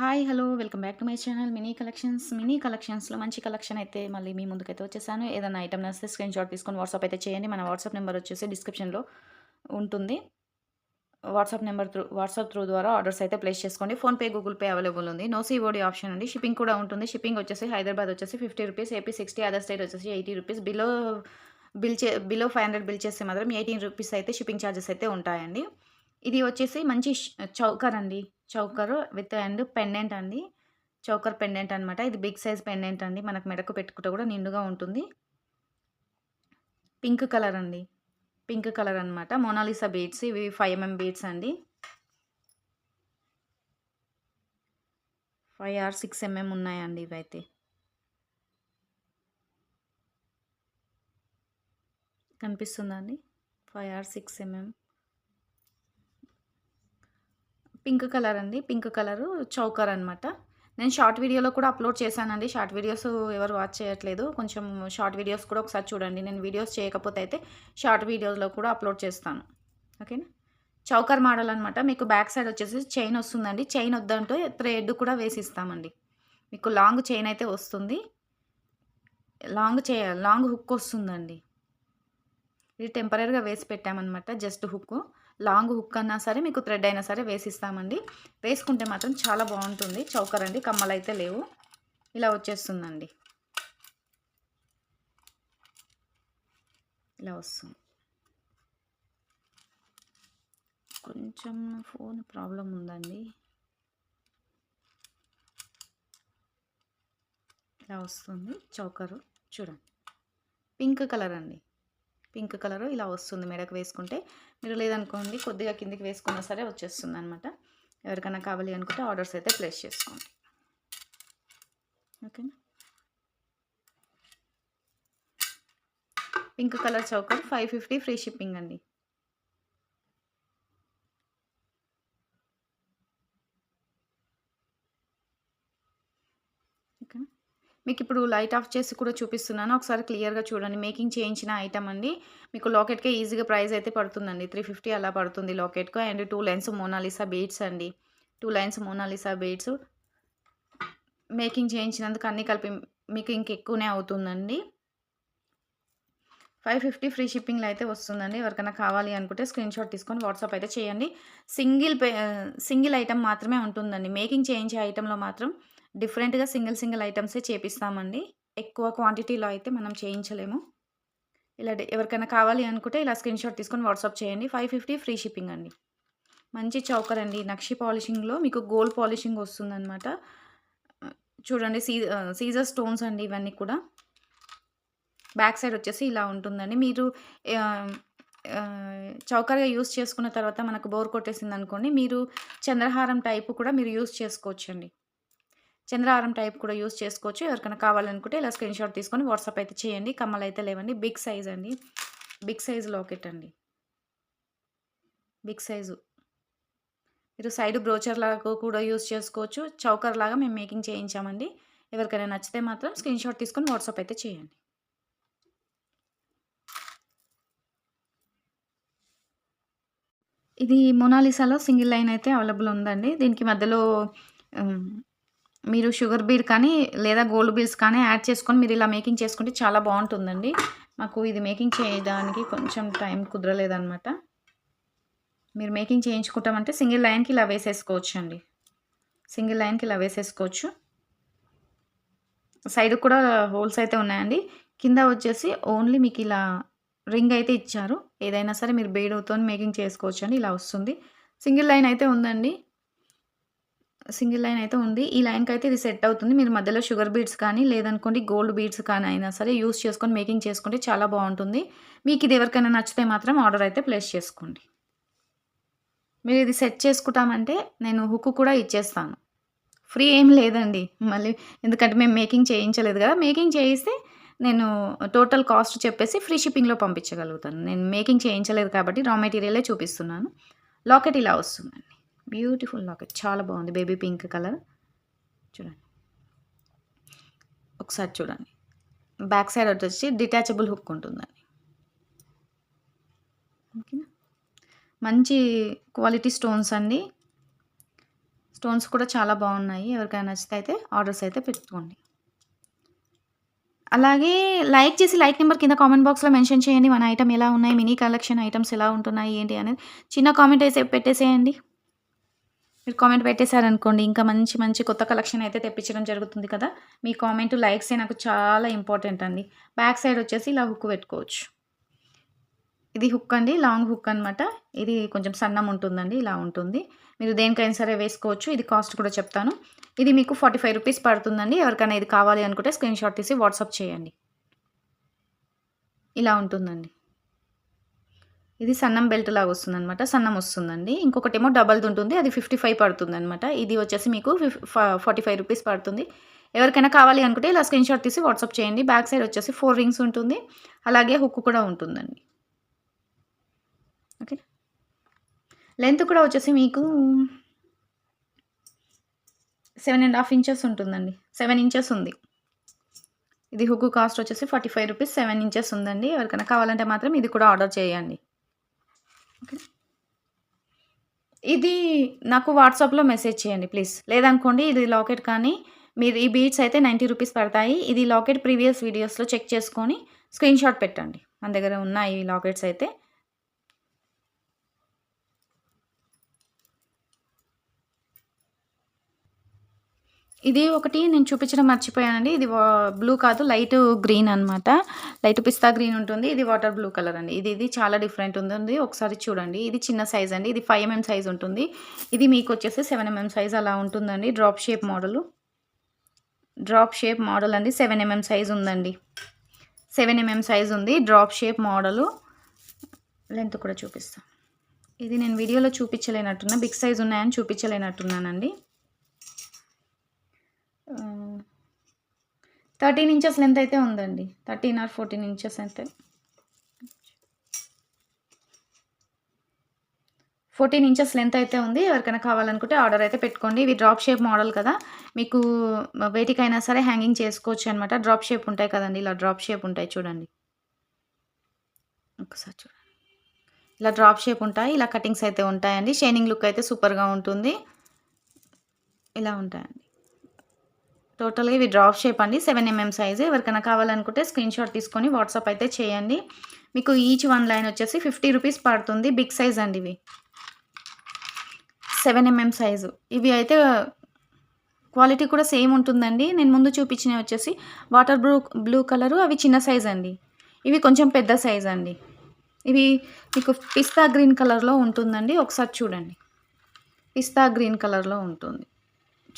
Hi hello welcome back to my channel mini collections. Mini కలెక్షన్స్లో మంచి collection అయితే మళ్ళీ మీ ముందుకైతే వచ్చేసాను. ఏదైనా ఐటమ్ నచ్చితే స్క్రీన్ షాట్ తీసుకొని వాట్సాప్ అయితే చేయండి. మన వాట్సాప్ నెంబర్ వచ్చేసి డిస్క్రిప్షన్లో ఉంటుంది. WhatsApp number through WhatsApp through ద్వారా ఆర్డర్స్ అయితే ప్లేస్ చేసుకోండి. ఫోన్పే గూగుల్ పే అవైలబుల్ ఉంది. నో సీఓడి ఆప్షన్ ఉంది. షిప్పింగ్ కూడా ఉంటుంది. షిప్పింగ్ వచ్చేసి హైదరాబాద్ వచ్చేసి fifty rupees AP sixty other state వచ్చేసి ఎయిటీ రూపీస్ బిలో బిల్ చే బిలో ఫైవ్ హండ్రెడ్ బిల్ చేస్తే మాత్రం ఎయిటీన్ రూపీస్ అయితే షిప్పింగ్ ఛార్జెస్ అయితే ఉంటాయండి. ఇది వచ్చేసి మంచి చౌకర్ అండి చౌకర్ విత్ అండ్ పెండెంట్ అండి. చౌకర్ పెండెంట్ అనమాట ఇది బిగ్ సైజ్ పెండెంట్ అండి. మనకు మెడకు పెట్టుకుంటే కూడా నిండుగా ఉంటుంది. పింక్ కలర్ అండి. పింక్ కలర్ అనమాట మోనాలిసా బీడ్స్ ఇవి ఫైవ్ ఎంఎం బీడ్స్ అండి. ఫైవ్ ఆర్ సిక్స్ ఎంఎం ఉన్నాయండి ఇవైతే. కనిపిస్తుందా అండి? Five or six MM pink colour అండి. పింక్ కలరు చౌకర్ అనమాట నేను షార్ట్ వీడియోలో కూడా అప్లోడ్ చేశానండి. షార్ట్ వీడియోస్ ఎవరు వాచ్ చేయట్లేదు. కొంచెం షార్ట్ వీడియోస్ కూడా ఒకసారి చూడండి. నేను వీడియోస్ చేయకపోతే అయితే షార్ట్ వీడియోస్లో కూడా అప్లోడ్ చేస్తాను. ఓకేనా? చౌకర్ మోడల్ అనమాట మీకు బ్యాక్ సైడ్ వచ్చేసి చైన్ వస్తుందండి. చైన్ వద్దంటే థ్రెడ్ కూడా వేసిస్తామండి. మీకు లాంగ్ చైన్ అయితే వస్తుంది. లాంగ్ చే లాంగ్ హుక్ వస్తుందండి. ఇది టెంపరీగా వేసి పెట్టామన్నమాట. జస్ట్ హుక్ లాంగ్ హుక్ అన్నా సరే మీకు థ్రెడ్ అయినా సరే వేసిస్తామండి. వేసుకుంటే మాత్రం చాలా బాగుంటుంది. చౌకర్ అండి కమ్మలు అయితే లేవు. ఇలా వచ్చేస్తుందండి. ఇలా వస్తుంది. కొంచెం ఫోన్ ప్రాబ్లం ఉందండి. ఇలా వస్తుంది. చౌకరు చూడండి. పింక్ కలర్ అండి. పింక్ కలర్ ఇలా వస్తుంది మెడకు వేసుకుంటే. మీరు లేదనుకోండి కొద్దిగా కిందికి వేసుకున్నా సరే వచ్చేస్తుంది అనమాట ఎవరికైనా కావాలి అనుకుంటే ఆర్డర్స్ అయితే ప్లేస్ చేసుకోండి. ఓకేనా? Pink colour choker five fifty free shipping అండి ఓకేనా మీకు ఇప్పుడు లైట్ ఆఫ్ చేసి కూడా చూపిస్తున్నాను. ఒకసారి క్లియర్గా చూడండి. మేకింగ్ చేయించిన ఐటమ్ అండి. మీకు లాకెట్కే ఈజీగా ప్రైస్ అయితే పడుతుందండి. త్రీ ఫిఫ్టీ అలా పడుతుంది లాకెట్కు. And two lines Mona Lisa beads అండి. Two lines Mona Lisa beads making చేయించినందుకు అన్నీ కలిపి మీకు ఇంకెక్కువనే అవుతుందండి. ఫైవ్ ఫిఫ్టీ ఫ్రీ షిప్పింగ్లో అయితే వస్తుందండి. ఎవరికైనా కావాలి అనుకుంటే స్క్రీన్ షాట్ తీసుకొని వాట్సాప్ అయితే చేయండి. సింగిల్ పే సింగిల్ ఐటమ్ మాత్రమే ఉంటుందండి. మేకింగ్ చేయించే ఐటెంలో మాత్రం డిఫరెంట్గా సింగిల్ సింగిల్ ఐటమ్సే చేపిస్తామండి. ఎక్కువ క్వాంటిటీలో అయితే మనం చేయించలేము. ఇలా ఎవరికైనా కావాలి అనుకుంటే ఇలా స్క్రీన్ షాట్ తీసుకొని వాట్సాప్ చేయండి. ఫైవ్ ఫిఫ్టీ ఫ్రీ షిప్పింగ్ అండి. మంచి చౌకర్ అండి నక్షి పాలిషింగ్లో మీకు గోల్డ్ పాలిషింగ్ వస్తుందన్నమాట. చూడండి సీ సీజర్ స్టోన్స్ అండి ఇవన్నీ కూడా. బ్యాక్ సైడ్ వచ్చేసి ఇలా ఉంటుందండి. మీరు చౌకర్గా యూస్ చేసుకున్న తర్వాత మనకు బోర్ కొట్టేసింది అనుకోండి మీరు చంద్రహారం టైపు కూడా మీరు యూస్ చేసుకోవచ్చండి. చంద్రహారం టైప్ కూడా యూస్ చేసుకోవచ్చు. ఎవరికైనా కావాలనుకుంటే ఇలా స్క్రీన్ షాట్ తీసుకొని వాట్సాప్ అయితే చేయండి. కమ్మలు అయితే లేవండి. బిగ్ సైజ్ అండి. బిగ్ సైజ్ లాకెట్ అండి. Big size. మీరు సైడ్ బ్రోచర్ లాగా కూడా యూస్ చేసుకోవచ్చు. చౌకర్ లాగా మేము మేకింగ్ చేయించామండి. ఎవరికైనా నచ్చితే మాత్రం స్క్రీన్ షాట్ తీసుకొని వాట్సాప్ అయితే చేయండి. ఇది మొనాలిసాలో సింగిల్ లైన్ అయితే అవైలబుల్ ఉందండి. దీనికి మధ్యలో మీరు షుగర్ బీర్ కానీ లేదా గోల్డ్ బీర్స్ కానీ యాడ్ చేసుకొని మీరు ఇలా మేకింగ్ చేసుకుంటే చాలా బాగుంటుందండి. మాకు ఇది మేకింగ్ చేయడానికి కొంచెం టైం కుదరలేదనమాట మీరు మేకింగ్ చేయించుకుంటామంటే సింగిల్ లైన్కి ఇలా వేసేసుకోవచ్చు అండి సింగిల్ లైన్కి ఇలా వేసేసుకోవచ్చు. సైడ్ కూడా హోల్స్ అయితే ఉన్నాయండి. కింద వచ్చేసి ఓన్లీ మీకు ఇలా రింగ్ అయితే ఇచ్చారు. ఏదైనా సరే మీరు బేడుతో మేకింగ్ చేసుకోవచ్చు అండి ఇలా వస్తుంది. సింగిల్ లైన్ అయితే ఉందండి. సింగిల్ లైన్ అయితే ఉంది. ఈ లైన్కి అయితే ఇది సెట్ అవుతుంది. మీరు మధ్యలో షుగర్ బీడ్స్ కానీ లేదనుకోండి గోల్డ్ బీడ్స్ కానీ అయినా సరే యూస్ చేసుకొని మేకింగ్ చేసుకుంటే చాలా బాగుంటుంది. మీకు ఇది ఎవరికైనా నచ్చితే మాత్రం ఆర్డర్ అయితే ప్లేస్ చేసుకోండి. మీరు ఇది సెట్ చేసుకుంటామంటే నేను హుక్ కూడా ఇచ్చేస్తాను. ఫ్రీ ఏం లేదండి. మళ్ళీ ఎందుకంటే మేము మేకింగ్ చేయించలేదు కదా. మేకింగ్ చేయిస్తే నేను టోటల్ కాస్ట్ చెప్పేసి ఫ్రీ షిప్పింగ్లో పంపించగలుగుతాను. నేను మేకింగ్ చేయించలేదు కాబట్టి రా మెటీరియలే చూపిస్తున్నాను. లాకెట్ ఇలా వస్తుందండి. బ్యూటిఫుల్ లాకెట్ చాలా బాగుంది. Baby pink colour. చూడండి. ఒకసారి చూడండి. బ్యాక్ సైడ్ వచ్చి డిటాచబుల్ హుక్ ఉంటుందండి. ఓకేనా? మంచి క్వాలిటీ స్టోన్స్ అండి. స్టోన్స్ కూడా చాలా బాగున్నాయి. ఎవరికైనా నచ్చితే అయితే ఆర్డర్స్ అయితే పెట్టుకోండి. అలాగే లైక్ చేసి లైక్ నెంబర్ కింద కామెంట్ బాక్స్లో మెన్షన్ చేయండి. మన ఐటమ్ ఎలా ఉన్నాయి? మినీ కలెక్షన్ ఐటమ్స్ ఎలా ఉంటున్నాయి? ఏంటి అనేది చిన్న కామెంట్ వేసే పెట్టేసేయండి. మీరు కామెంట్ పెట్టేశారనుకోండి ఇంకా మంచి మంచి కొత్త కలెక్షన్ అయితే తెప్పించడం జరుగుతుంది కదా. మీ కామెంట్ లైక్సే నాకు చాలా ఇంపార్టెంట్ అండి. బ్యాక్ సైడ్ వచ్చేసి ఇలా హుక్ పెట్టుకోవచ్చు. ఇది హుక్ అండి లాంగ్ హుక్ అనమాట ఇది కొంచెం సన్నం ఉంటుందండి ఇలా ఉంటుంది. మీరు దేనికైనా సరే వేసుకోవచ్చు ఇది కాస్ట్ కూడా చెప్తాను. ఇది మీకు ఫార్టీ ఫైవ్ రూపీస్ పడుతుందండి. ఎవరికైనా ఇది కావాలి అనుకుంటే స్క్రీన్ షాట్ తీసి వాట్సాప్ చేయండి. ఇలా ఉంటుందండి. ఇది సన్నం బెల్ట్ లాగా వస్తుంది అనమాట సన్నం వస్తుందండి. ఇంకొకటేమో డబల్ది ఉంటుంది. అది ఫిఫ్టీ ఫైవ్ పడుతుంది అనమాట ఇది వచ్చేసి మీకు ఫార్టీ ఫైవ్ రూపీస్ పడుతుంది. ఎవరికైనా కావాలి అనుకుంటే ఇలా స్క్రీన్ షాట్ తీసి వాట్సాప్ చేయండి. బ్యాక్ సైడ్ వచ్చేసి ఫోర్ రింగ్స్ ఉంటుంది. అలాగే హుక్ కూడా ఉంటుందండి. ఓకే లెంత్ కూడా వచ్చేసి మీకు సెవెన్ అండ్ హాఫ్ ఇంచెస్ ఉంటుందండి. సెవెన్ ఇంచెస్ ఉంది. ఇది హుక్ కాస్ట్ వచ్చేసి forty five rupees seven inches ఉందండి. ఎవరికైనా కావాలంటే మాత్రం ఇది కూడా ఆర్డర్ చేయండి. ఓకే. ఇది నాకు వాట్సాప్లో మెసేజ్ చేయండి ప్లీజ్. లేదనుకోండి ఇది లాకెట్ కానీ మీరు ఈ బీట్స్ అయితే నైంటీ రూపీస్ పడతాయి. ఇది లాకెట్ ప్రీవియస్ వీడియోస్లో చెక్ చేసుకొని స్క్రీన్ షాట్ పెట్టండి. మన దగ్గర ఉన్నాయి ఈ లాకెట్స్ అయితే. ఇది ఒకటి నేను చూపించడం మర్చిపోయానండి. ఇది బ్లూ కాదు లైట్ గ్రీన్ అనమాట లైట్ పిస్తా గ్రీన్ ఉంటుంది. ఇది వాటర్ బ్లూ కలర్ అండి. ఇది ఇది చాలా డిఫరెంట్ ఉంది ఒకసారి చూడండి. ఇది చిన్న సైజ్ అండి. ఇది ఫైవ్ ఎంఎం సైజ్ ఉంటుంది. ఇది మీకు వచ్చేసి సెవెన్ ఎంఎం సైజ్ అలా ఉంటుందండి. Drop shape model. Drop shape model అండి. సెవెన్ ఎంఎం సైజ్ ఉందండి. సెవెన్ ఎంఎం సైజ్ ఉంది. Drop shape model. లెంత్ కూడా చూపిస్తాను ఇది నేను వీడియోలో చూపించలేనట్టున్నా. బిగ్ సైజ్ ఉన్నాయని చూపించలేనట్టున్నానండి. థర్టీన్ ఇంచెస్ లెంత్ అయితే ఉందండి. థర్టీన్ ఆర్ ఫోర్టీన్ ఇంచెస్ అయితే. ఫోర్టీన్ ఇంచెస్ లెంత్ అయితే ఉంది. ఎవరికైనా కావాలనుకుంటే ఆర్డర్ అయితే పెట్టుకోండి. ఇవి డ్రాప్ షేప్ మోడల్ కదా. మీకు వేటికైనా సరే హ్యాంగింగ్ చేసుకోవచ్చు అనమాట డ్రాప్ షేప్ ఉంటాయి కదండి. ఇలా డ్రాప్ షేప్ ఉంటాయి చూడండి. ఒకసారి చూడండి. ఇలా డ్రాప్ షేప్ ఉంటాయి. ఇలా కటింగ్స్ అయితే ఉంటాయండి. షైనింగ్ లుక్ అయితే సూపర్గా ఉంటుంది. ఇలా ఉంటాయండి. టోటల్గా ఇవి డ్రాప్ షేప్ అండి. Seven MM size. ఎవరికైనా కావాలనుకుంటే స్క్రీన్ షాట్ తీసుకొని వాట్సాప్ అయితే చేయండి. మీకు ఈచ్ వన్ లైన్ వచ్చేసి ఫిఫ్టీ రూపీస్ పడుతుంది. బిగ్ సైజ్ అండి ఇవి. Seven MM size. ఇవి అయితే క్వాలిటీ కూడా సేమ్ ఉంటుందండి. నేను ముందు చూపించినవి వచ్చేసి వాటర్ బ్లూ బ్లూ కలరు. అవి చిన్న సైజ్ అండి. ఇవి కొంచెం పెద్ద సైజ్ అండి. ఇవి మీకు పిస్తా గ్రీన్ కలర్లో ఉంటుందండి. ఒకసారి చూడండి. పిస్తా గ్రీన్ కలర్లో ఉంటుంది.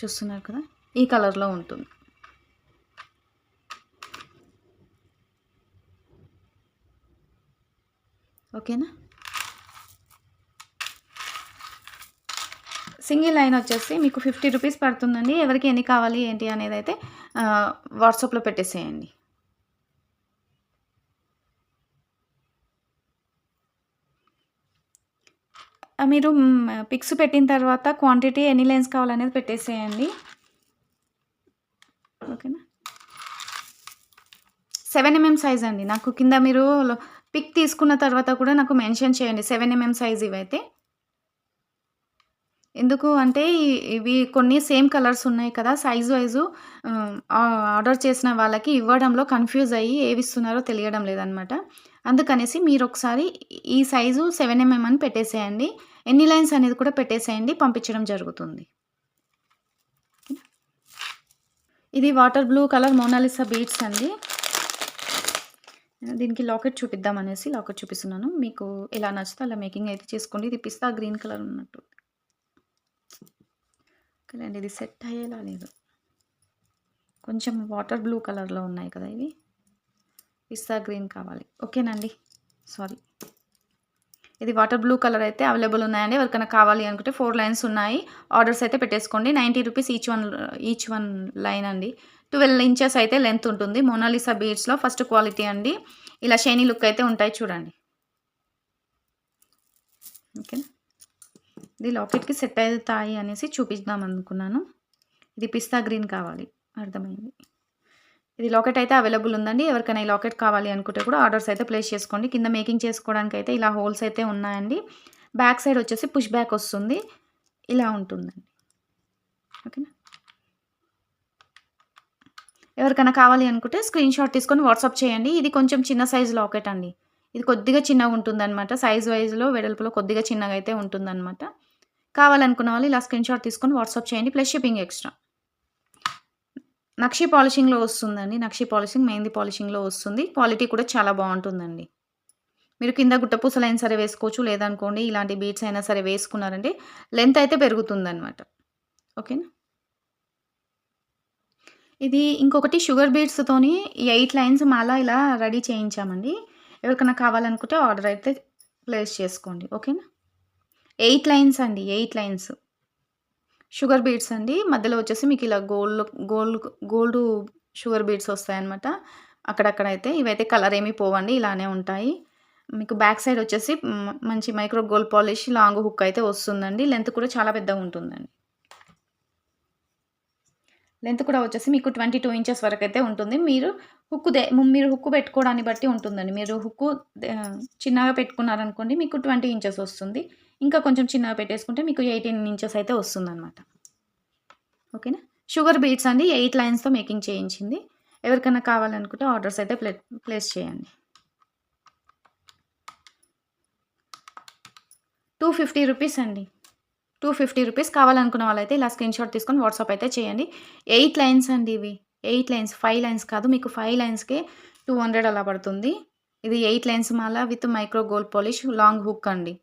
చూస్తున్నారు కదా? ఈ కలర్లో ఉంటుంది. ఓకేనా? సింగిల్ లైన్ వచ్చేసి మీకు ఫిఫ్టీ రూపీస్ పడుతుందండి. ఎవరికి ఎన్ని కావాలి ఏంటి అనేది అయితే వాట్సాప్లో పెట్టేసేయండి. మీరు పిక్స్ పెట్టిన తర్వాత క్వాంటిటీ ఎన్ని లైన్స్ కావాలనేది పెట్టేసేయండి. ఓకేనా? సెవెన్ ఎంఎం సైజ్ అండి. నాకు కింద మీరు పిక్ తీసుకున్న తర్వాత కూడా నాకు మెన్షన్ చేయండి. సెవెన్ ఎంఎం సైజ్ ఇవైతే. ఎందుకు అంటే ఇవి కొన్ని సేమ్ కలర్స్ ఉన్నాయి కదా. సైజ్ వైజు ఆర్డర్ చేసిన వాళ్ళకి ఇవ్వడంలో కన్ఫ్యూజ్ అయ్యి ఏవి ఇస్తున్నారో తెలియడం లేదనమాట అందుకనేసి మీరు ఒకసారి ఈ సైజు సెవెన్ ఎంఎం అని పెట్టేసేయండి. ఎన్ని లైన్స్ అనేది కూడా పెట్టేసేయండి. పంపించడం జరుగుతుంది. ఇది water blue colour Mona Lisa beads అండి. దీనికి లాకెట్ చూపిద్దాం అనేసి లాకెట్ చూపిస్తున్నాను. మీకు ఎలా నచ్చితే అలా మేకింగ్ అయితే చేసుకోండి. ఇది పిస్తా గ్రీన్ కలర్ ఉన్నట్టు. కదండి ఇది సెట్ అయ్యేలా లేదు. కొంచెం వాటర్ బ్లూ కలర్లో ఉన్నాయి కదా ఇవి. పిస్తా గ్రీన్ కావాలి. ఓకేనండి. సారీ. ఇది వాటర్ బ్లూ కలర్ అయితే అవైలబుల్ ఉన్నాయండి. ఎవరికైనా కావాలి అనుకుంటే ఫోర్ లైన్స్ ఉన్నాయి. ఆర్డర్స్ అయితే పెట్టేసుకోండి. Ninety rupees each one each one line అండి. ట్వెల్వ్ ఇంచెస్ అయితే లెంత్ ఉంటుంది. మోనాలిసా బీడ్స్లో ఫస్ట్ క్వాలిటీ అండి. ఇలా షైనీ లుక్ అయితే ఉంటాయి చూడండి. ఓకేనా ఇది లాకెట్కి సెట్ అవుతాయి అనేసి చూపిద్దాం అనుకున్నాను. ఇది పిస్తా గ్రీన్ కావాలి. అర్థమైంది. ఇది లాకెట్ అయితే అవైలబుల్ ఉందండి. ఎవరికైనా ఈ లాకెట్ కావాలి అనుకుంటే కూడా ఆర్డర్స్ అయితే ప్లేస్ చేసుకోండి. కింద మేకింగ్ చేసుకోవడానికి అయితే ఇలా హోల్స్ అయితే ఉన్నాయండి. బ్యాక్ సైడ్ వచ్చేసి పుష్ బ్యాక్ వస్తుంది. ఇలా ఉంటుందండి. ఓకేనా? ఎవరికైనా కావాలి అనుకుంటే స్క్రీన్ షాట్ తీసుకొని వాట్సాప్ చేయండి. ఇది కొంచెం చిన్న సైజు లాకెట్ అండి. ఇది కొద్దిగా చిన్నగా ఉంటుందన్నమాట. సైజ్ వైజ్లో వెడల్పులో కొద్దిగా చిన్నగా అయితే ఉంటుందన్నమాట. కావాలనుకున్న వాళ్ళు ఇలా స్క్రీన్ షాట్ తీసుకొని వాట్సాప్ చేయండి. Plus shipping extra. నక్షి పాలిషింగ్లో వస్తుందండి. నక్షి పాలిషింగ్ మెహందీ పాలిషింగ్లో వస్తుంది. క్వాలిటీ కూడా చాలా బాగుంటుందండి. మీరు కింద గుట్టపూసలు అయినా సరే వేసుకోవచ్చు. లేదనుకోండి ఇలాంటి బీట్స్ అయినా సరే వేసుకున్నారంటే లెంత్ అయితే పెరుగుతుందన్నమాట. ఓకేనా? ఇది ఇంకొకటి షుగర్ బీట్స్తోని ఎయిట్ లైన్స్ మాలా ఇలా రెడీ చేయించామండి. ఎవరికైనా కావాలనుకుంటే ఆర్డర్ అయితే ప్లేస్ చేసుకోండి. ఓకేనా? ఎయిట్ లైన్స్ అండి. Eight lines. షుగర్ బీడ్స్ అండి. మధ్యలో వచ్చేసి మీకు ఇలా gold gold gold sugar beads వస్తాయన్నమాట. అక్కడక్కడ అయితే ఇవైతే కలర్ ఏమీ పోవండి. ఇలానే ఉంటాయి. మీకు బ్యాక్ సైడ్ వచ్చేసి మంచి micro gold polish long hook అయితే వస్తుందండి. లెంత్ కూడా చాలా పెద్దగా ఉంటుందండి. లెంత్ కూడా వచ్చేసి మీకు ట్వంటీ టూ ఇంచెస్ వరకు అయితే ఉంటుంది. మీరు హుక్ దే మీరు హుక్ పెట్టుకోవడాన్ని బట్టి ఉంటుందండి. మీరు హుక్కు దే- చిన్నగా పెట్టుకున్నారనుకోండి మీకు ట్వంటీ ఇంచెస్ వస్తుంది. ఇంకా కొంచెం చిన్నగా పెట్టేసుకుంటే మీకు ఎయిటీన్ ఇంచెస్ అయితే వస్తుందన్నమాట. ఓకేనా? షుగర్ బీట్స్ అండి ఎయిట్ లైన్స్తో మేకింగ్ చేయించింది. ఎవరికైనా కావాలనుకుంటే ఆర్డర్స్ అయితే ప్లే ప్లేస్ చేయండి. టూ ఫిఫ్టీ రూపీస్ అండి. టూ ఫిఫ్టీ రూపీస్ కావాలనుకున్న వాళ్ళైతే ఇలా స్క్రీన్ షాట్ తీసుకొని వాట్సాప్ అయితే చేయండి. ఎయిట్ లైన్స్ అండి ఇవి. ఎయిట్ లైన్స్ ఫైవ్ లైన్స్ కాదు మీకు ఫైవ్ లైన్స్కే టూ హండ్రెడ్ అలా పడుతుంది. ఇది eight lines Mala with micro gold polish long hook అండి.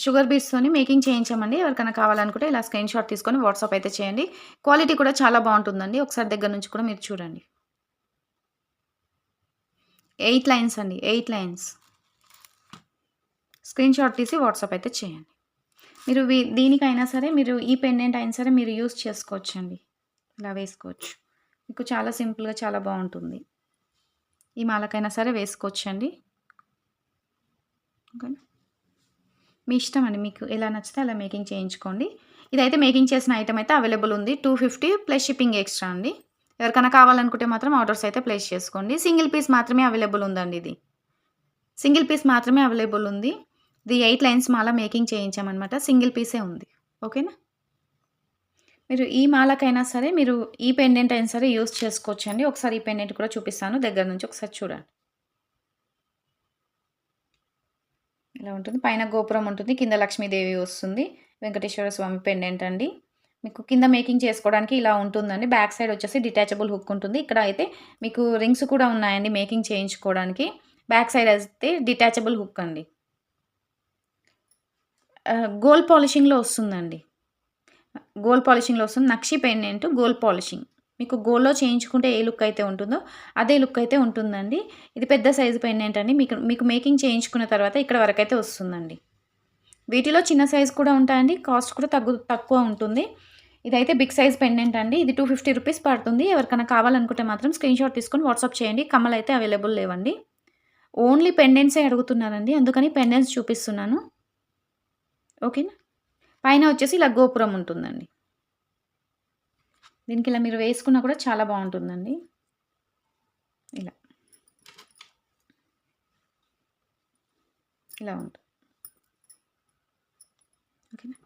షుగర్ బీట్స్తోని మేకింగ్ చేయించామండి. ఎవరికైనా కావాలనుకుంటే ఇలా స్క్రీన్ షాట్ తీసుకొని వాట్సాప్ అయితే చేయండి. క్వాలిటీ కూడా చాలా బాగుంటుందండి. ఒకసారి దగ్గర నుంచి కూడా మీరు చూడండి. ఎయిట్ లైన్స్ అండి. Eight lines. స్క్రీన్ షాట్ తీసి వాట్సాప్ అయితే చేయండి. మీరు వీ- దీనికైనా సరే మీరు ఈ పెండెంట్ అయినా సరే మీరు యూస్ చేసుకోవచ్చు అండి ఇలా వేసుకోవచ్చు. మీకు చాలా సింపుల్గా చాలా బాగుంటుంది. ఈ మాలకైనా సరే వేసుకోవచ్చు అండి ఓకేనా? మీ ఇష్టం అండి. మీకు ఎలా నచ్చితే అలా మేకింగ్ చేయించుకోండి. ఇదైతే మేకింగ్ చేసిన ఐటమ్ అయితే అవైలబుల్ ఉంది. Two fifty plus shipping extra అండి. ఎవరికైనా కావాలనుకుంటే మాత్రం ఆర్డర్స్ అయితే ప్లేస్ చేసుకోండి. సింగిల్ పీస్ మాత్రమే అవైలబుల్ ఉందండి ఇది. సింగిల్ పీస్ మాత్రమే అవైలబుల్ ఉంది. ఇది ఎయిట్ లైన్స్ మాల మేకింగ్ చేయించామన్నమాట. సింగిల్ పీసే ఉంది. ఓకేనా మీరు ఈ మాలకైనా సరే మీరు ఈ పెండెంట్ అయినా సరే యూస్ చేసుకోవచ్చండి. ఒకసారి ఈ పెండెంట్ కూడా చూపిస్తాను. దగ్గర నుంచి ఒకసారి చూడండి. ఇలా ఉంటుంది. పైన గోపురం ఉంటుంది. కింద లక్ష్మీదేవి వస్తుంది. వెంకటేశ్వర స్వామి పెండెంట్ అండి. మీకు కింద మేకింగ్ చేసుకోవడానికి ఇలా ఉంటుందండి. బ్యాక్ సైడ్ వచ్చేసి డిటాచబుల్ హుక్ ఉంటుంది. ఇక్కడ అయితే మీకు రింగ్స్ కూడా ఉన్నాయండి మేకింగ్ చేయించుకోవడానికి. బ్యాక్ సైడ్ అయితే డిటాచబుల్ హుక్ అండి. గోల్డ్ పాలిషింగ్లో వస్తుందండి. గోల్డ్ పాలిషింగ్లో వస్తుంది. Nakshi pendant gold polishing. మీకు గోల్డ్లో చేయించుకుంటే ఏ లుక్ అయితే ఉంటుందో అదే లుక్ అయితే ఉంటుందండి. ఇది పెద్ద సైజు పెండెంట్ అండి మీకు మీకు మేకింగ్ చేయించుకున్న తర్వాత ఇక్కడ వరకు అయితే వస్తుందండి. వీటిలో చిన్న సైజు కూడా ఉంటాయండి. కాస్ట్ కూడా తగ్గు తక్కువ ఉంటుంది. ఇదైతే బిగ్ సైజ్ పెండెంట్ అండి ఇది టూ ఫిఫ్టీ రూపీస్ పడుతుంది. ఎవరికైనా కావాలనుకుంటే మాత్రం స్క్రీన్ షాట్ తీసుకొని వాట్సాప్ చేయండి. కమ్మలు అయితే అవైలబుల్ లేవండి. ఓన్లీ పెండెంట్సే అడుగుతున్నారండి. అందుకని పెండెంట్స్ చూపిస్తున్నాను. ఓకేనా? పైన వచ్చేసి ఇలా గోపురం ఉంటుందండి. దీనికి ఇలా మీరు వేసుకున్నా కూడా చాలా బాగుంటుందండి. ఇలా. ఇలా ఉంటుంది ఓకేనా?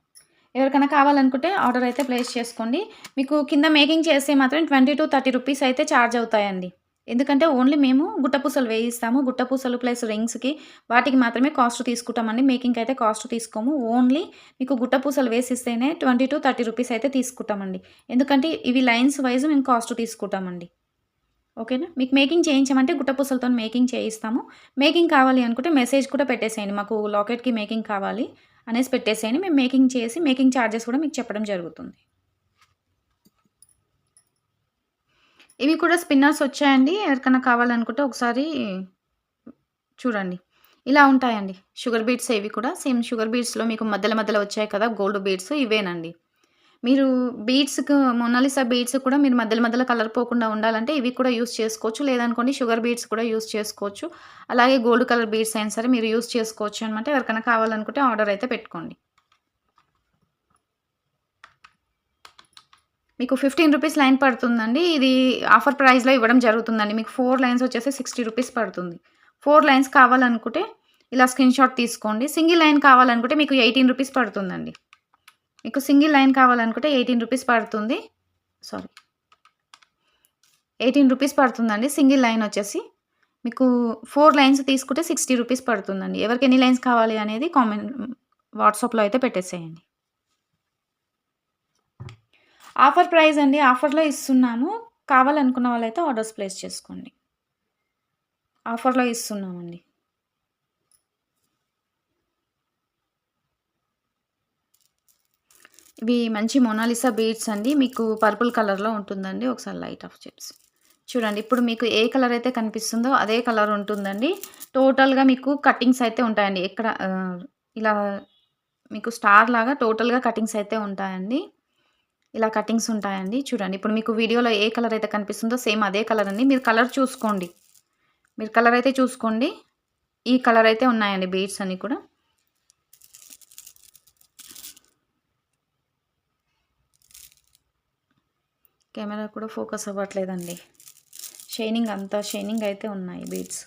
ఎవరికైనా కావాలనుకుంటే ఆర్డర్ అయితే ప్లేస్ చేసుకోండి. మీకు కింద మేకింగ్ చేస్తే మాత్రం ట్వంటీ టు థర్టీ రూపీస్ అయితే ఛార్జ్ అవుతాయండి. ఎందుకంటే ఓన్లీ మేము గుట్టపూసలు వేయిస్తాము. గుట్టపూసలు ప్లస్ రింగ్స్కి వాటికి మాత్రమే కాస్ట్ తీసుకుంటామండి. మేకింగ్కి అయితే కాస్ట్ తీసుకోము. ఓన్లీ మీకు గుట్టపూసలు వేసిస్తేనే ట్వంటీ టు థర్టీ రూపీస్ అయితే తీసుకుంటామండి. ఎందుకంటే ఇవి లైన్స్ వైజ్ మేము కాస్ట్ తీసుకుంటామండి. ఓకేనా? మీకు మేకింగ్ చేయించమంటే గుట్టపూసలతో మేకింగ్ చేయిస్తాము. మేకింగ్ కావాలి అనుకుంటే మెసేజ్ కూడా పెట్టేసేయండి. మాకు లాకెట్కి మేకింగ్ కావాలి అనేసి పెట్టేసేయండి. మేము మేకింగ్ చేసి మేకింగ్ ఛార్జెస్ కూడా మీకు చెప్పడం జరుగుతుంది. ఇవి కూడా స్పిన్నర్స్ వచ్చాయండి. ఎవరికైనా కావాలనుకుంటే ఒకసారి చూడండి. ఇలా ఉంటాయండి. షుగర్ బీట్స్ ఇవి కూడా. సేమ్ షుగర్ బీట్స్లో మీకు మధ్యలో మధ్యలో వచ్చాయి కదా గోల్డ్ బీట్స్ ఇవేనండి. మీరు బీట్స్కి మొనాలిసా బీట్స్ కూడా మీరు మధ్యలో మధ్యలో కలర్ పోకుండా ఉండాలంటే ఇవి కూడా యూస్ చేసుకోవచ్చు. లేదనుకోండి షుగర్ బీట్స్ కూడా యూస్ చేసుకోవచ్చు. అలాగే గోల్డ్ కలర్ బీట్స్ అయినా సరే మీరు యూస్ చేసుకోవచ్చు అనమాట ఎవరికైనా కావాలనుకుంటే ఆర్డర్ అయితే పెట్టుకోండి. మీకు ఫిఫ్టీన్ రూపీస్ లైన్ పడుతుందండి. ఇది ఆఫర్ ప్రైస్లో ఇవ్వడం జరుగుతుందండి. మీకు ఫోర్ లైన్స్ వచ్చేసి సిక్స్టీ రూపీస్ పడుతుంది. ఫోర్ లైన్స్ కావాలనుకుంటే ఇలా స్క్రీన్ షాట్ తీసుకోండి. సింగిల్ లైన్ కావాలనుకుంటే మీకు ఎయిటీన్ రూపీస్ పడుతుందండి. మీకు సింగిల్ లైన్ కావాలనుకుంటే ఎయిటీన్ రూపీస్ పడుతుంది. సారీ. ఎయిటీన్ రూపీస్ పడుతుందండి. సింగిల్ లైన్ వచ్చేసి మీకు ఫోర్ లైన్స్ తీసుకుంటే సిక్స్టీ రూపీస్ పడుతుందండి. ఎవరికి ఎన్ని లైన్స్ కావాలి అనేది కామెంట్ వాట్సాప్లో అయితే పెట్టేసేయండి. ఆఫర్ ప్రైస్ అండి ఆఫర్లో ఇస్తున్నాము కావాలనుకున్న వాళ్ళైతే ఆర్డర్స్ ప్లేస్ చేసుకోండి. ఆఫర్లో ఇస్తున్నామండి. ఇవి మంచి మొనాలిసా బీడ్స్ అండి. మీకు పర్పుల్ కలర్లో ఉంటుందండి. ఒకసారి లైట్ ఆఫ్ చేసి. చూడండి ఇప్పుడు మీకు ఏ కలర్ అయితే కనిపిస్తుందో అదే కలర్ ఉంటుందండి. టోటల్గా మీకు కటింగ్స్ అయితే ఉంటాయండి. ఎక్కడ ఇలా మీకు స్టార్ లాగా టోటల్గా కటింగ్స్ అయితే ఉంటాయండి. ఇలా కటింగ్స్ ఉంటాయండి. చూడండి. ఇప్పుడు మీకు వీడియోలో ఏ కలర్ అయితే కనిపిస్తుందో సేమ్ అదే కలర్ అండి. మీరు కలర్ చూసుకోండి. మీరు కలర్ అయితే చూసుకోండి. ఈ కలర్ అయితే ఉన్నాయండి బీడ్స్ అని కూడా. కెమెరా కూడా ఫోకస్ అవ్వట్లేదండి. షైనింగ్ అంతా షైనింగ్ అయితే ఉన్నాయి బీడ్స్.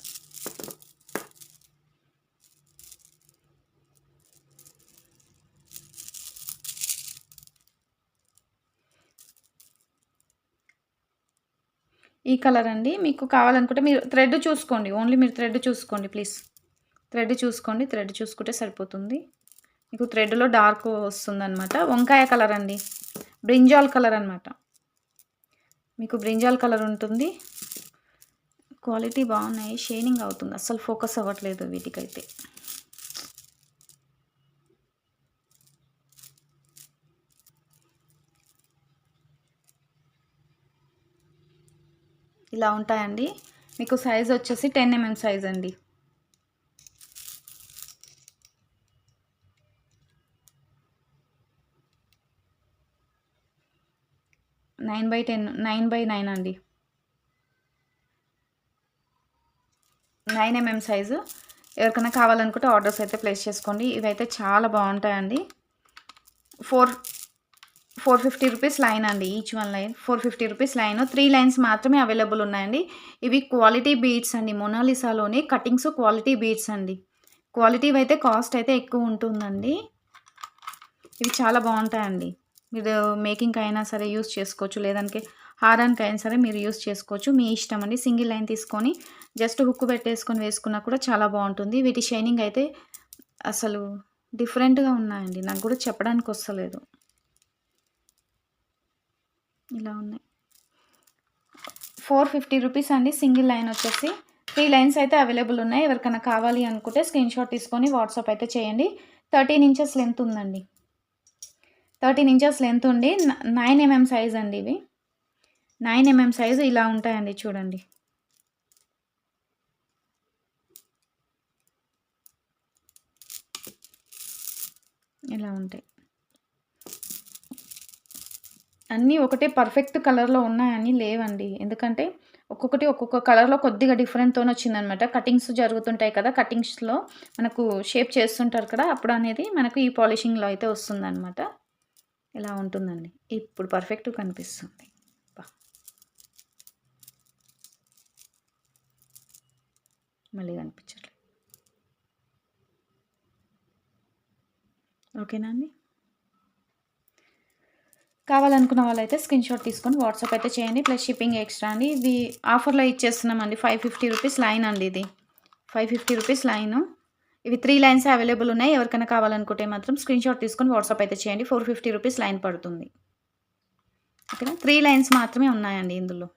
ఈ కలర్ అండి. మీకు కావాలనుకుంటే మీరు థ్రెడ్ చూసుకోండి. ఓన్లీ మీరు థ్రెడ్ చూసుకోండి ప్లీజ్. థ్రెడ్ చూసుకోండి. థ్రెడ్ చూసుకుంటే సరిపోతుంది. మీకు థ్రెడ్లో డార్క్ వస్తుందన్నమాట. వంకాయ కలర్ అండి. బ్రింజాల్ కలర్ అనమాట మీకు బ్రింజాల్ కలర్ ఉంటుంది. క్వాలిటీ బాగున్నాయి. షేనింగ్ అవుతుంది. అస్సలు ఫోకస్ అవ్వట్లేదు వీటికైతే. ఇలా ఉంటాయండి. మీకు సైజ్ వచ్చేసి టెన్ ఎంఎం సైజ్ అండి. Nine by ten nine by nine అండి. నైన్ ఎంఎం సైజు ఎవరికైనా కావాలనుకుంటే ఆర్డర్స్ అయితే ప్లేస్ చేసుకోండి. ఇవైతే చాలా బాగుంటాయండి. Four four fifty rupees line అండి each one line. Four fifty rupees line. Three lines మాత్రమే అవైలబుల్ ఉన్నాయండి. ఇవి క్వాలిటీ బీడ్స్ అండి మొనాలిసాలోనే కటింగ్స్ క్వాలిటీ బీడ్స్ అండి. క్వాలిటీ అయితే కాస్ట్ అయితే ఎక్కువ ఉంటుందండి. ఇవి చాలా బాగుంటాయండి. మీరు మేకింగ్కి అయినా సరే యూస్ చేసుకోవచ్చు లేదంటే హారానికి అయినా సరే మీరు యూస్ చేసుకోవచ్చు. మీ ఇష్టం అండి సింగిల్ లైన్ తీసుకొని జస్ట్ హుక్ పెట్టేసుకొని వేసుకున్నా కూడా చాలా బాగుంటుంది. వీటి షైనింగ్ అయితే అసలు డిఫరెంట్గా ఉన్నాయండి. నాకు కూడా చెప్పడానికి వస్తలేదు ఇలా ఉన్నాయి. ఫోర్ ఫిఫ్టీ రూపీస్ అండి సింగిల్ లైన్ వచ్చేసి. త్రీ లైన్స్ అయితే అవైలబుల్ ఉన్నాయి. ఎవరికైనా కావాలి అనుకుంటే స్క్రీన్ షాట్ తీసుకొని వాట్సాప్ అయితే చేయండి. థర్టీన్ ఇంచెస్ లెంత్ ఉందండి. థర్టీన్ ఇంచెస్ లెంత్ ఉండి నైన్ ఎంఎం సైజ్ అండి ఇవి. నైన్ ఎంఎం సైజు ఇలా ఉంటాయండి చూడండి. ఇలా ఉంటాయి. అన్నీ ఒకటే పర్ఫెక్ట్ కలర్లో ఉన్నాయని లేవండి. ఎందుకంటే ఒక్కొక్కటి ఒక్కొక్క కలర్లో కొద్దిగా డిఫరెంట్తో వచ్చిందనమాట. కటింగ్స్ జరుగుతుంటాయి కదా కటింగ్స్లో మనకు షేప్ చేస్తుంటారు కదా అప్పుడు అనేది మనకు ఈ పాలిషింగ్లో అయితే వస్తుందన్నమాట ఇలా ఉంటుందండి? ఇప్పుడు పర్ఫెక్ట్ కనిపిస్తుంది. మళ్ళీ కనిపించట్లేదు ఓకేనా అండి? కావాలనుకున్న వాళ్ళైతే స్క్రీన్ షాట్ తీసుకొని వాట్సాప్ అయితే చేయండి. ప్లస్ షిప్పింగ్ ఎక్స్ట్రా అండి. ఇది ఆఫర్లో ఇచ్చేస్తున్నామండి. ఫైవ్ ఫిఫ్టీ రూపీస్ లైన్ అండి ఇది. Five fifty rupees line. ఇవి త్రీ లైన్స్ అవైలబుల్ ఉన్నాయి. ఎవరికైనా కావాలనుకుంటే మాత్రం స్క్రీన్ షాట్ తీసుకొని వాట్సాప్ అయితే చేయండి. ఫోర్ ఫిఫ్టీ రూపీస్ లైన్ పడుతుంది. ఓకేనా? త్రీ లైన్స్ మాత్రమే ఉన్నాయండి ఇందులో.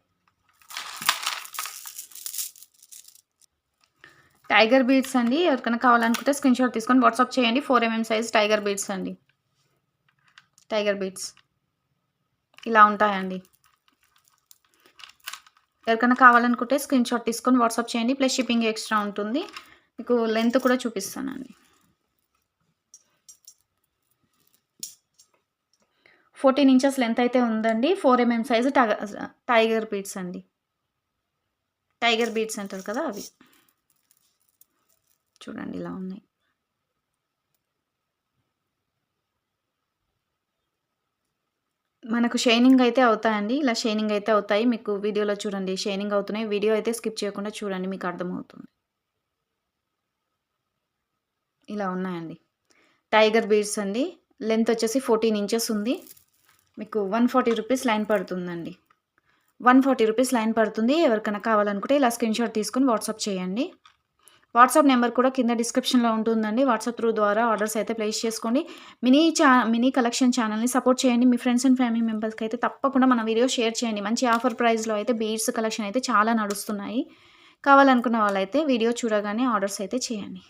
టైగర్ బీడ్స్ అండి. ఎవరికైనా కావాలనుకుంటే స్క్రీన్ షాట్ తీసుకొని వాట్సాప్ చేయండి. Four MM size tiger beads అండి. టైగర్ బీడ్స్ ఇలా ఉంటాయండి. ఎవరికైనా కావాలనుకుంటే స్క్రీన్ షాట్ తీసుకొని వాట్సాప్ చేయండి ప్లస్ షిప్పింగ్ ఎక్స్ట్రా ఉంటుంది. మీకు లెంత్ కూడా చూపిస్తానండి. ఫోర్టీన్ ఇంచెస్ లెంత్ అయితే ఉందండి. Four MM size tiger beads అండి. టైగర్ బీడ్స్ అంటారు కదా అవి. చూడండి ఇలా ఉన్నాయి. మనకు షైనింగ్ అయితే అవుతాయండి. ఇలా షైనింగ్ అయితే అవుతాయి. మీకు వీడియోలో చూడండి. షైనింగ్ అవుతున్నాయి. వీడియో అయితే స్కిప్ చేయకుండా చూడండి. మీకు అర్థమవుతుంది. ఇలా ఉన్నాయండి. టైగర్ బీడ్స్ అండి. లెంత్ వచ్చేసి ఫోర్టీన్ ఇంచెస్ ఉంది. మీకు వన్ ఫార్టీ రూపీస్ లైన్ పడుతుందండి. వన్ ఫార్టీ రూపీస్ లైన్ పడుతుంది. ఎవరికైనా కావాలనుకుంటే ఇలా స్క్రీన్ షాట్ తీసుకొని వాట్సాప్ చేయండి. వాట్సాప్ నెంబర్ కూడా కింద డిస్క్రిప్షన్లో ఉంటుందండి. వాట్సాప్ త్రూ ద్వారా ఆర్డర్స్ అయితే ప్లేస్ చేసుకోండి. మినీ చా మినీ కలెక్షన్ ఛానల్ని సపోర్ట్ చేయండి. మీ ఫ్రెండ్స్ అండ్ ఫ్యామిలీ మెంబర్స్కి అయితే తప్పకుండా మన వీడియో షేర్ చేయండి. మంచి ఆఫర్ ప్రైస్లో అయితే బీడ్స్ కలెక్షన్ అయితే చాలా నడుస్తున్నాయి. కావాలనుకున్న వాళ్ళైతే వీడియో చూడగానే ఆర్డర్స్ అయితే చేయండి.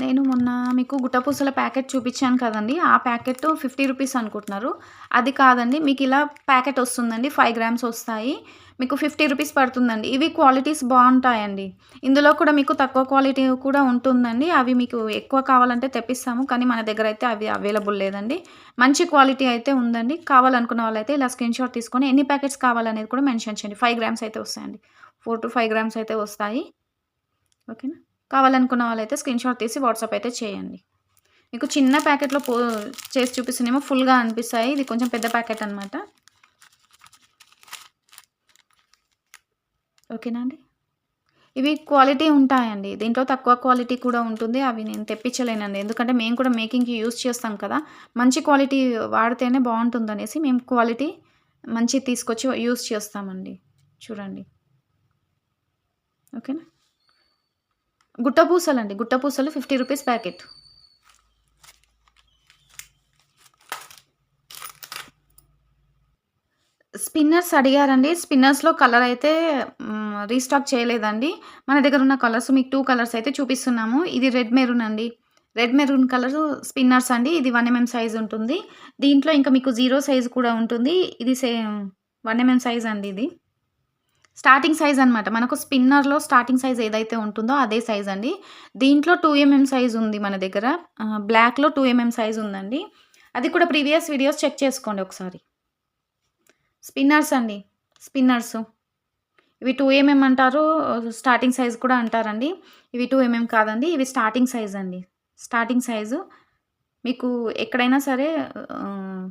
నేను మొన్న మీకు గుట్టపూసల ప్యాకెట్ చూపించాను కదండి. ఆ ప్యాకెట్ ఫిఫ్టీ రూపీస్ అనుకుంటున్నారు. అది కాదండి మీకు ఇలా ప్యాకెట్ వస్తుందండి. ఫైవ్ గ్రామ్స్ వస్తాయి. మీకు ఫిఫ్టీ రూపీస్ పడుతుందండి. ఇవి క్వాలిటీస్ బాగుంటాయండి. ఇందులో కూడా మీకు తక్కువ క్వాలిటీ కూడా ఉంటుందండి. అవి మీకు ఎక్కువ కావాలంటే తెప్పిస్తాము. కానీ మన దగ్గర అయితే అవి అవైలబుల్ లేదండి. మంచి క్వాలిటీ అయితే ఉందండి. కావాలనుకున్న వాళ్ళైతే ఇలా స్క్రీన్ షాట్ తీసుకొని ఎన్ని ప్యాకెట్స్ కావాలనేది కూడా మెన్షన్ చేయండి. ఫైవ్ గ్రామ్స్ అయితే వస్తాయండి. ఫోర్ టు ఫైవ్ గ్రామ్స్ అయితే వస్తాయి. ఓకేనా? కావాలనుకున్న వాళ్ళైతే స్క్రీన్ షాట్ తీసి వాట్సాప్ అయితే చేయండి. మీకు చిన్న ప్యాకెట్లో పో చేసి చూపిస్తున్నామో ఫుల్గా అనిపిస్తాయి. ఇది కొంచెం పెద్ద ప్యాకెట్ అనమాట ఓకేనా అండి? ఇవి క్వాలిటీ ఉంటాయండి. దీంట్లో తక్కువ క్వాలిటీ కూడా ఉంటుంది. అవి నేను తెప్పించలేనండి. ఎందుకంటే మేము కూడా మేకింగ్కి యూస్ చేస్తాం కదా. మంచి క్వాలిటీ వాడితేనే బాగుంటుంది అనేసి మేము క్వాలిటీ మంచి తీసుకొచ్చి యూస్ చేస్తామండి. చూడండి. ఓకేనా? గుట్టపూసలు అండి గుట్టపూసలు ఫిఫ్టీ రూపీస్ ప్యాకెట్. స్పిన్నర్స్ అడిగారండి. స్పిన్నర్స్లో కలర్ అయితే రీస్టాక్ చేయలేదండి. మన దగ్గర ఉన్న కలర్స్ మీకు టూ కలర్స్ అయితే చూపిస్తున్నాము. ఇది రెడ్ మెరూన్ అండి. రెడ్ మెరూన్ కలర్ స్పిన్నర్స్ అండి. ఇది వన్ ఎంఎం సైజ్ ఉంటుంది. దీంట్లో ఇంకా మీకు జీరో సైజ్ కూడా ఉంటుంది. ఇది సేమ్ వన్ ఎంఎం సైజ్ అండి ఇది. స్టార్టింగ్ సైజ్ అనమాట మనకు స్పిన్నర్లో స్టార్టింగ్ సైజ్ ఏదైతే ఉంటుందో అదే సైజ్ అండి. దీంట్లో టూ ఎంఎం సైజ్ ఉంది మన దగ్గర. బ్లాక్లో టూ ఎంఎం సైజ్ ఉందండి. అది కూడా ప్రీవియస్ వీడియోస్ చెక్ చేసుకోండి ఒకసారి. స్పిన్నర్స్ అండి. స్పిన్నర్స్. ఇవి టూ ఎంఎం అంటారు? స్టార్టింగ్ సైజ్ కూడా అంటారండి. ఇవి టూ ఎంఎం కాదండి. ఇవి స్టార్టింగ్ సైజ్ అండి. స్టార్టింగ్ సైజు మీకు ఎక్కడైనా సరే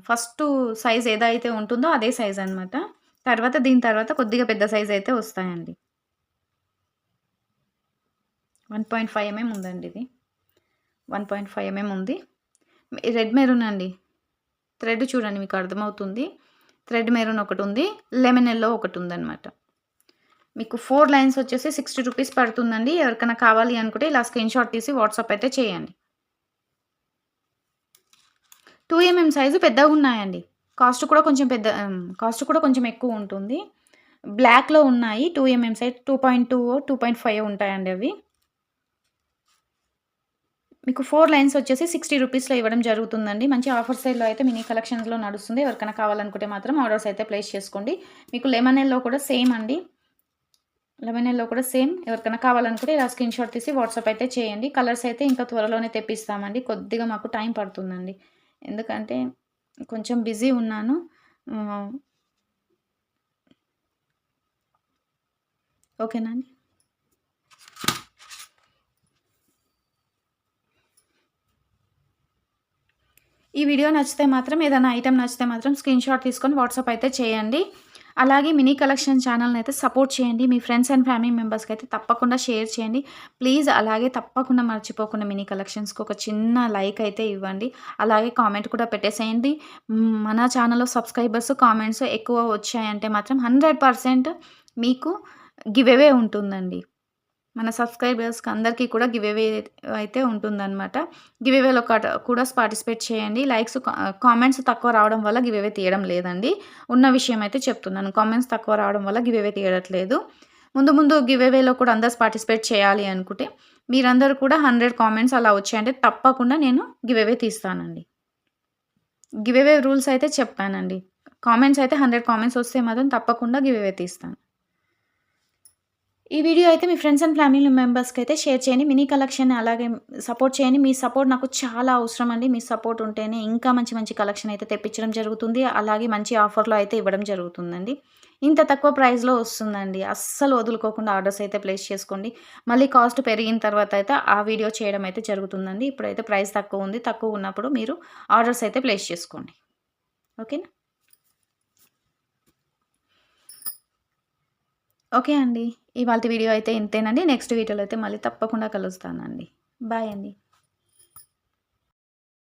ఫస్ట్ సైజ్ ఏదైతే ఉంటుందో అదే సైజ్ అనమాట తర్వాత దీని తర్వాత కొద్దిగా పెద్ద సైజ్ అయితే వస్తాయండి. వన్ పాయింట్ ఫైవ్ ఎంఎం ఉందండి ఇది. వన్ పాయింట్ ఫైవ్ ఎంఎం ఉంది. రెడ్ మెరూన్ అండి. థ్రెడ్ చూడండి మీకు అర్థమవుతుంది. థ్రెడ్ మెరూన్ ఒకటి ఉంది లెమన్ ఎల్లో ఒకటి ఉందన్నమాట మీకు ఫోర్ లైన్స్ వచ్చేసి సిక్స్టీ రూపీస్ పడుతుందండి. ఎవరికైనా కావాలి అనుకుంటే ఇలా స్క్రీన్ షాట్ తీసి వాట్సాప్ అయితే చేయండి. టూ ఎంఎం సైజు పెద్దగా ఉన్నాయండి. కాస్ట్ కూడా కొంచెం పెద్ద కాస్ట్ కూడా కొంచెం ఎక్కువ ఉంటుంది. బ్లాక్లో ఉన్నాయి two MM size two point two two point five ఉంటాయండి అవి. మీకు ఫోర్ లైన్స్ వచ్చేసి సిక్స్టీ రూపీస్లో ఇవ్వడం జరుగుతుందండి. మంచి ఆఫర్ సైడ్లో అయితే మినీ కలెక్షన్స్లో నడుస్తుంది. ఎవరికైనా కావాలనుకుంటే మాత్రం ఆర్డర్స్ అయితే ప్లేస్ చేసుకోండి. మీకు లెమన్ ఎల్లో కూడా సేమ్ అండి. లెమన్ ఎల్లో కూడా సేమ్ ఎవరికైనా కావాలనుకుంటే ఇలా స్క్రీన్ షాట్ తీసి వాట్సాప్ అయితే చేయండి. కలర్స్ అయితే ఇంకా త్వరలోనే తెప్పిస్తామండి. కొద్దిగా మాకు టైం పడుతుందండి. ఎందుకంటే కొంచెం బిజీ ఉన్నాను. ఓకేనా అండి? ఈ వీడియో నచ్చితే మాత్రం ఏదైనా ఐటెం నచ్చితే మాత్రం స్క్రీన్ షాట్ తీసుకొని వాట్సాప్ అయితే చేయండి. అలాగే మినీ కలెక్షన్ ఛానల్ని అయితే సపోర్ట్ చేయండి. మీ ఫ్రెండ్స్ అండ్ ఫ్యామిలీ మెంబర్స్కి అయితే తప్పకుండా షేర్ చేయండి. ప్లీజ్ అలాగే తప్పకుండా మర్చిపోకుండా మినీ కలెక్షన్స్కి ఒక చిన్న లైక్ అయితే ఇవ్వండి. అలాగే కామెంట్ కూడా పెట్టేసేయండి. మన ఛానల్లో సబ్స్క్రైబర్స్ కామెంట్స్ ఎక్కువ వచ్చాయంటే మాత్రం హండ్రెడ్ పర్సెంట్ మీకు గివ్ అవే ఉంటుందండి. మన సబ్స్క్రైబర్స్కి అందరికీ కూడా గివ్ అవే అయితే ఉంటుందన్నమాట. గివ్ అవేలో కూడా పార్టిసిపేట్ చేయండి. లైక్స్ కామెంట్స్ తక్కువ రావడం వల్ల గివ్ అవే తీయడం లేదండి. ఉన్న విషయం అయితే చెప్తున్నాను. కామెంట్స్ తక్కువ రావడం వల్ల గివ్ అవే తీయట్లేదు. ముందు ముందు గివ్ అవేలో కూడా అందరు పార్టిసిపేట్ చేయాలి అనుకుంటే మీరందరూ కూడా హండ్రెడ్ కామెంట్స్ అలా వచ్చాయంటే తప్పకుండా నేను గివ్ అవే తీస్తానండి. గివ్ అవే రూల్స్ అయితే చెప్పానండి కామెంట్స్ అయితే హండ్రెడ్ కామెంట్స్ వస్తే మాత్రం తప్పకుండా గివ్ అవే తీస్తాను. ఈ వీడియో అయితే మీ ఫ్రెండ్స్ అండ్ ఫ్యామిలీ మెంబర్స్కి అయితే షేర్ చేయండి. మినీ కలెక్షన్ అలాగే సపోర్ట్ చేయండి. మీ సపోర్ట్ నాకు చాలా అవసరం అండి. మీ సపోర్ట్ ఉంటేనే ఇంకా మంచి మంచి కలెక్షన్ అయితే తెప్పించడం జరుగుతుంది. అలాగే మంచి ఆఫర్లో అయితే ఇవ్వడం జరుగుతుందండి. ఇంత తక్కువ ప్రైస్లో వస్తుందండి. అస్సలు వదులుకోకుండా ఆర్డర్స్ అయితే ప్లేస్ చేసుకోండి. మళ్ళీ కాస్ట్ పెరిగిన తర్వాత అయితే ఆ వీడియో చేయడం అయితే జరుగుతుందండి. ఇప్పుడైతే ప్రైస్ తక్కువ ఉంది. తక్కువ ఉన్నప్పుడు మీరు ఆర్డర్స్ అయితే ప్లేస్ చేసుకోండి. ఓకేనా? ఓకే అండి. ఇవాళ వీడియో అయితే ఇంతేనండి. నెక్స్ట్ వీడియోలో అయితే మళ్ళీ తప్పకుండా కలుస్తానండి. బాయ్ అండి.